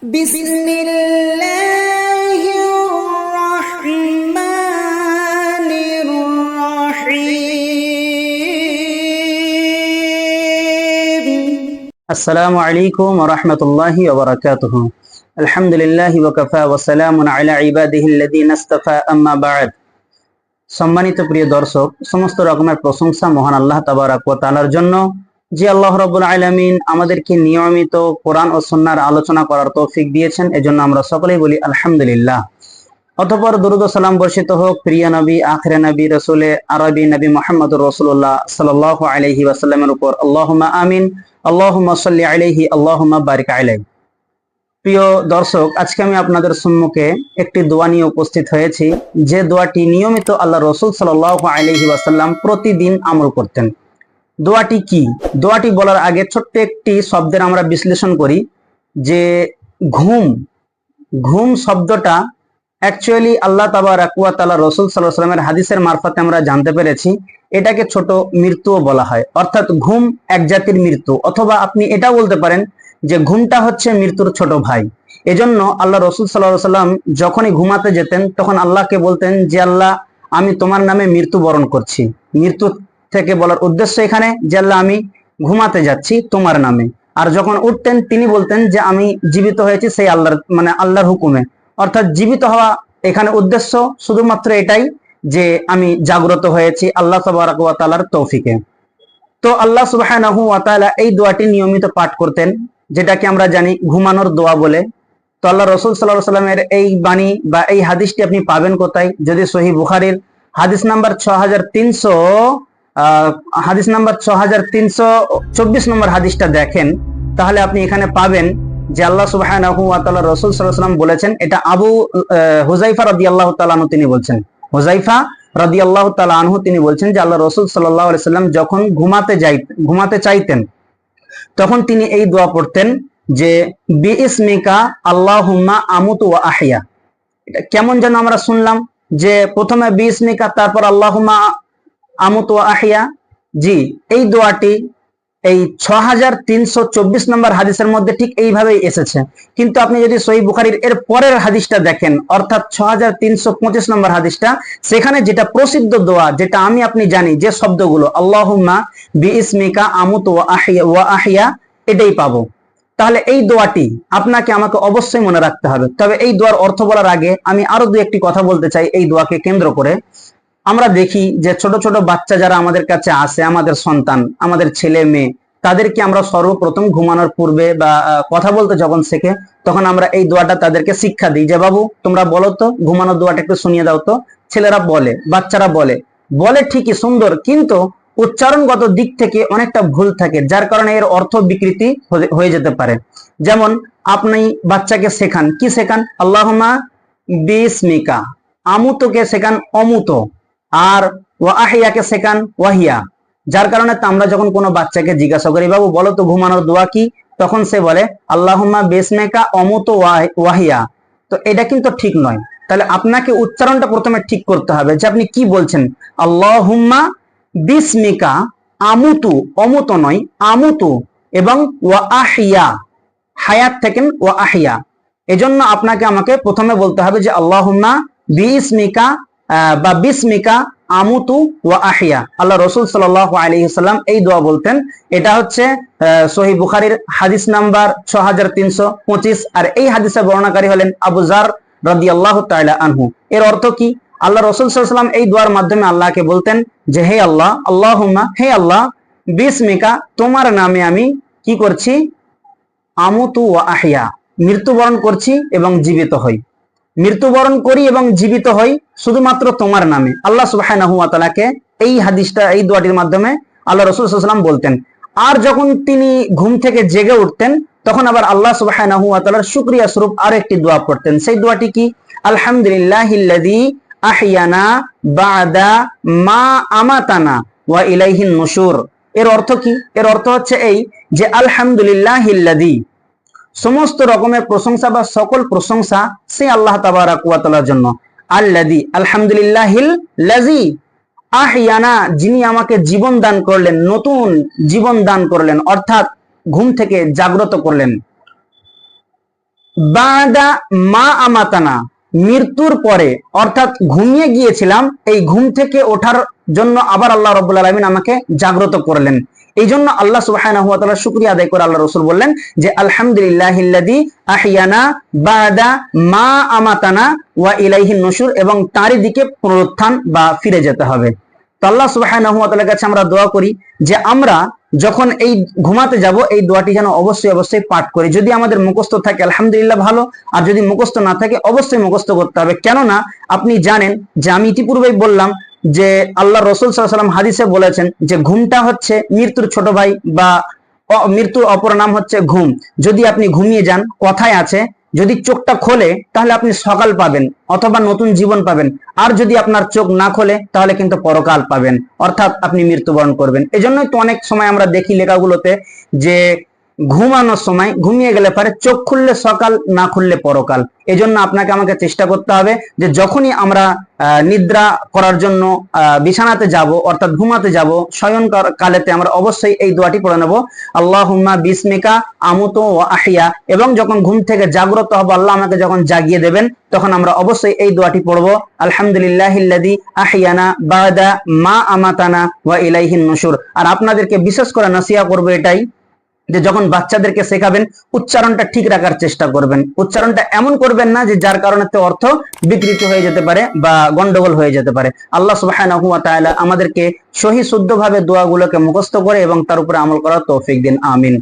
بسم الله الرحمن الرحيم السلام عليكم ورحمة الله وبركاته الحمد لله وكفى وسلام على عباده الذين اصطفى أما بعد সম্মানিত প্রিয় দর্শক সমস্ত রকমের প্রশংসা মহান আল্লাহ তাবারাক ওয়া তাআলার জন্য যে আল্লাহ রাব্বুল আলামিন আমাদেরকে নিয়মিত কোরআন ও সুন্নাহর আলোচনা করার তৌফিক দিয়েছেন, এজন্য আমরা সকলেই বলি আলহামদুলিল্লাহ। অতঃপর দরুদ সালাম বর্ষিত হোক, প্রিয় নবী, আখিরে নবী, রসুলে, আরবি নবী মোহাম্মদুর রাসূলুল্লাহ সাল্লাল্লাহু আলাইহি ওয়াসাল্লামের উপর। আল্লাহুম্মা আমিন, আল্লাহুম্মা সাল্লি আলাইহি, আল্লাহুম্মা বারিক আলাইহি প্রিয় দর্শক, আজকে আমি আপনাদের সম্মুখে একটি দোয়া নিয়ে উপস্থিত হয়েছি। যে দোয়াটি নিয়মিত আল্লাহ রসুল সাল্লাল্লাহু আলাইহি ওয়াসাল্লাম প্রতিদিন আমল করতেন। দোয়াটি কি? দোয়াটি বলার আগে ছোট্ট একটি শব্দের আমরা বিশ্লেষণ করি, যে ঘুম ঘুম শব্দটা অ্যাকচুয়ালি আল্লাহ তাবারাক ওয়া তাআলা রসুল আলাইহি সাল্লামের হাদিসের মারফতে আমরা জানতে পেরেছি। এটাকে ছোট মৃত্যুও বলা হয়। অর্থাৎ ঘুম এক জাতির মৃত্যু। অথবা আপনি এটা বলতে পারেন যে ঘুমটা হচ্ছে মৃত্যুর ছোট ভাই। এজন্য আল্লাহ রসুল সাল্লাহ সাল্লাম যখনই ঘুমাতে যেতেন, তখন আল্লাহকে বলতেন যে, আল্লাহ, আমি তোমার নামে মৃত্যু বরণ করছি। মৃত্যু থেকে বলার উদ্দেশ্য এখানে যে আল্লাহ আমি ঘুমাতে যাচ্ছি তোমার নামে। আর যখন উঠতেন তিনি বলতেন যে আমি জীবিত হয়েছি সেই আল্লাহর মানে আল্লাহর হুকুমে। অর্থাৎ জীবিত হওয়া এখানে উদ্দেশ্য শুধুমাত্র এটাই যে আমি জাগ্রত হয়েছি আল্লাহ তাআলার তৌফিকে। তো আল্লাহ তাআলা এই দোয়াটি নিয়মিত পাঠ করতেন, যেটাকে আমরা জানি ঘুমানোর দোয়া বলে। তো আল্লাহ রসুল সাল্লাহ সাল্লামের এই বাণী বা এই হাদিসটি আপনি পাবেন কোথায়? যদি সহি বুখারির হাদিস নাম্বার ছ হাজার তিনশো হাদিস নাম্বার ছ হাজার তিনশো চব্বিশ নম্বর হাদিসটা দেখেন। তাহলে আপনি এখানে পাবেন যে আল্লাহ সুবাহ রসুল সাল্লাম বলেছেন, এটা আবু হুজাইফা রদি আল্লাহ তালানু তিনি বলছেন। হুজাইফা রদি আল্লাহ আনহু তিনি বলছেন যে আল্লাহ রসুল সাল্লাহ সাল্লাম যখন ঘুমাতে যাই, ঘুমাতে চাইতেন, তখন তিনি এই দোয়া পড়তেন যে, বিইসমিকা আল্লাহুম্মা আমুতু ওয়া আহিয়া কেমন যেন আমরা শুনলাম যে প্রথমে বিইসমিকা, তারপর আল্লাহুম্মা আমুতু আহিয়া। জি, এই দোয়াটি এই ছ হাজার তিনশো চব্বিশ নম্বর হাদিসের মধ্যে ঠিক এইভাবেই এসেছে। কিন্তু আপনি যদি সহি বুখারির এর পরের হাদিসটা দেখেন, অর্থাৎ ছ হাজার তিনশো পঁচিশ নম্বর হাদিসটা, সেখানে যেটা প্রসিদ্ধ দোয়া, যেটা আমি আপনি জানি যে শব্দগুলো, আল্লাহুম্মা বিইসমিকা আমুত ওয়া আহিয়া ওয়া আহিয়া এটাই পাবো। তাহলে এই দোয়াটি আপনাকে আমাকে অবশ্যই মনে রাখতে হবে। তবে এই দোয়ার অর্থ বলার আগে আমি আরও দু একটি কথা বলতে চাই এই দোয়াকে কেন্দ্র করে। আমরা দেখি যে ছোট ছোট বাচ্চা যারা আমাদের কাছে আসে, আমাদের সন্তান, আমাদের ছেলে মেয়ে, তাদেরকে আমরা সর্বপ্রথম ঘুমানোর পূর্বে বা কথা বলতে যখন শেখে, তখন আমরা এই দোয়াটা তাদেরকে শিক্ষা দিই যে, বাবু, তোমরা বলো তো, ঘুমানোর দোয়াটা একটু শুনিয়ে দাও তো। ছেলেরা বলে, বাচ্চারা বলে। বলে ঠিকই সুন্দর, কিন্তু উচ্চারণগত দিক থেকে অনেকটা ভুল থাকে, যার কারণে এর অর্থ বিকৃতি হয়ে- যেতে পারে। যেমন, আপনি বাচ্চাকে শেখান। কি শেখান? আল্লাহমা বিসমিকা, আমুতকে শেখান অমুত। আর ওয়াহিয়াকে শেখান ওয়াহিয়া, যার কারণে আমরা যখন কোনো বাচ্চাকে জিজ্ঞাসা করি, বাবু, বলো তো ঘুমানোর দোয়া কি? তখন সে বলে, আল্লাহুম্মা বিসমিকা অমুত ওয়াহিয়া। তো এটা কিন্তু ঠিক নয়। তাহলে আপনাকে উচ্চারণটা প্রথমে ঠিক করতে হবে যে আপনি কি বলছেন? আল্লাহুম্মা বিসমিকা আমুতু, অমুত নয়, আমুতু, এবং ওয়া আহিয়া হায়াত থেকেন ওয়া আহিয়া এজন্য আপনাকে আমাকে প্রথমে বলতে হবে যে, আল্লাহুম্মা বিসমিকা বা বিসমিকা, আমুতু ওয়া আহিয়া। আল্লাহ রসুল সাল্লাল্লাহু আলাইহি সাল্লাম এই দোয়া বলতেন। এটা হচ্ছে সহি বুখারীর হাদিস নাম্বার ছ হাজার তিনশো পঁচিশ। আর এই হাদিসের বর্ণনাকারী হলেন আবু জার রাদিয়াল্লাহু তাআলা আনহু। এর অর্থ কি? আল্লাহ রসুল সাল্লাম এই দোয়ার মাধ্যমে আল্লাহকে বলতেন যে, হে আল্লাহ, আল্লাহুম্মা, হে আল্লাহ, বিসমিকা, তোমার নামে আমি কি করছি? আমুতু ওয়া আহিয়া। মৃত্যুবরণ করছি এবং জীবিত হই। মৃত্যুবরণ করি এবং জীবিত হই শুধুমাত্র তোমার নামে। আল্লাহ সুবহানাহু এই হাদিসটা, এই দোয়াটির মাধ্যমে আল্লাহ রসুল সাল্লাম বলতেন। আর যখন তিনি ঘুম থেকে জেগে উঠতেন, তখন আবার আল্লাহ তাআলার শুকরিয়া স্বরূপ আর একটি দোয়া পড়তেন। সেই দোয়াটি কি? নুশুর। এর অর্থ কি? এর অর্থ হচ্ছে এই যে আলহামদুলিল্লাহিল্লাযী সমস্ত রকমের প্রশংসা বা সকল প্রশংসা সে আল্লাহ তাবারাক ওয়া তাআলার জন্য। আল্লাযী, আলহামদুলিল্লাহিল লাযী আহিয়ানা, যিনি আমাকে জীবন দান করলেন, নতুন জীবন দান করলেন, অর্থাৎ ঘুম থেকে জাগ্রত করলেন। বাদা মা আমাতানা, মৃত্যুর পরে, অর্থাৎ ঘুমিয়ে গিয়েছিলাম, এই ঘুম থেকে ওঠার জন্য আবার আল্লাহ রব্বুল আলমিন আমাকে জাগ্রত করলেন। এই জন্য আল্লাহ তাআলা শুকরিয়া আদায় করে আল্লাহ রসুল বললেন যে, আলহামদুলিল্লাহিল্লাযী আহিয়ানা বাদা মা আমাতানা ওয়া ইলাইহিন নুশুর এবং তারই দিকে পুনরুত্থান বা ফিরে যেতে হবে। তো আল্লাহ তাআলার কাছে আমরা দোয়া করি যে, আমরা যখন এই ঘুমাতে যাব, এই দোয়াটি যেন অবশ্যই অবশ্যই পাঠ করি। যদি আমাদের মুখস্থ থাকে, আলহামদুলিল্লাহ ভালো। আর যদি মুখস্থ না থাকে, অবশ্যই মুখস্থ করতে হবে। কেননা, আপনি জানেন যে আমি ইতিপূর্বেই বললাম যে আল্লাহ রসুল সাল্লাম হাদিসে বলেছেন যে ঘুমটা হচ্ছে মৃত্যুর ছোট ভাই বা মৃত্যুর অপর নাম হচ্ছে ঘুম। যদি আপনি ঘুমিয়ে যান, কথায় আছে, যদি চোখটা খোলে, তাহলে আপনি সকাল পাবেন অথবা নতুন জীবন পাবেন। আর যদি আপনার চোখ না খোলে, তাহলে কিন্তু পরকাল পাবেন। অর্থাৎ আপনি মৃত্যুবরণ করবেন। এজন্যই তো অনেক সময় আমরা দেখি লেখাগুলোতে যে ঘুমানোর সময় ঘুমিয়ে গেলে পারে চোখ খুললে সকাল, না খুললে পরকাল। এজন্য আপনাকে আমাকে চেষ্টা করতে হবে যে যখনই আমরা নিদ্রা করার জন্য বিছানাতে যাব, অর্থাৎ ঘুমাতে যাব, শয়ন কালেতে আমরা অবশ্যই এই দোয়াটি পড়ে নেব। আল্লাহুম্মা বিসমিকা আমুত ও আহিয়া। এবং যখন ঘুম থেকে জাগ্রত হব, আল্লাহ আমাকে যখন জাগিয়ে দেবেন, তখন আমরা অবশ্যই এই দোয়াটি পড়ব। আলহামদুলিল্লাহিল্লাযী আহিয়ানা বাদা মা আমাতানা ওয়া ইলাইহিন নসুর আর আপনাদেরকে বিশেষ করে নাসিয়া করব এটাই। যে যখন বাচ্চাদেরকে শেখাবেন, উচ্চারণটা ঠিক রাখার চেষ্টা করবেন। উচ্চারণটা এমন করবেন না যে যার কারণে অর্থ বিকৃত হয়ে যেতে পারে বা গন্ডগোল হয়ে যেতে পারে। আল্লাহ সুবাহ আমাদেরকে সহি শুদ্ধভাবে দোয়াগুলোকে মুখস্থ করে এবং তার উপরে আমল করার তৌফিক দিন। আমিন।